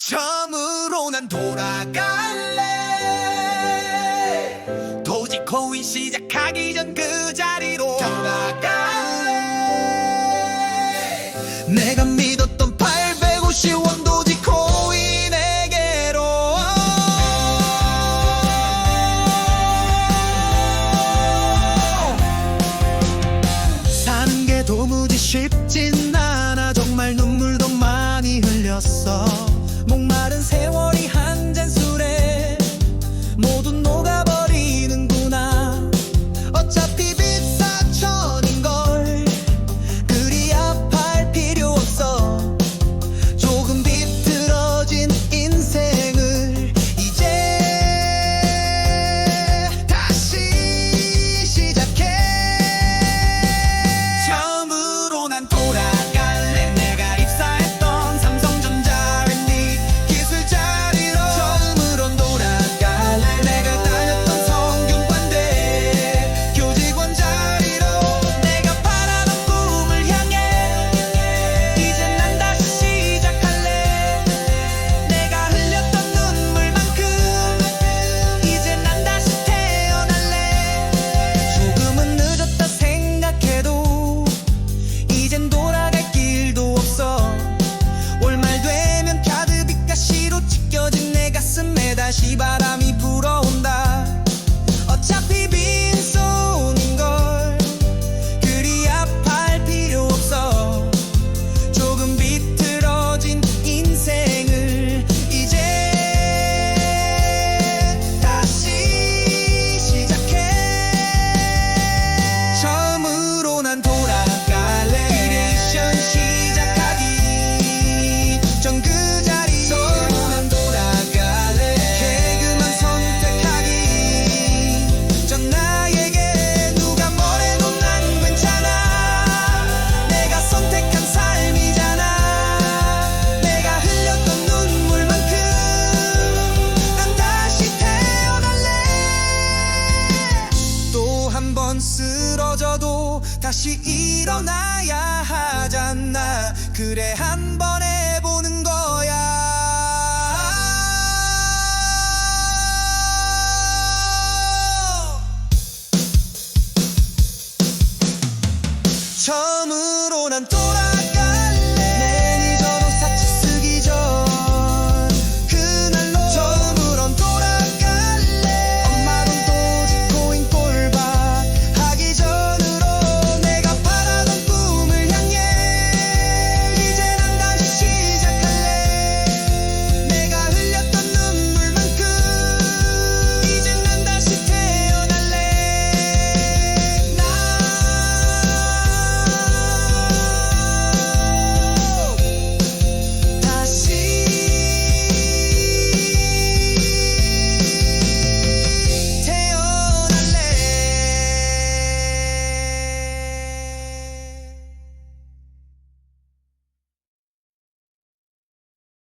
처음으로 난 돌아갈래. 도지 코인 시작하기 전 그 자리로 돌아갈래. 내가 믿었던 she bought a 다시 일어나야 하잖아. 그래 한 번 해보는 거야. 처음으로 난 돌아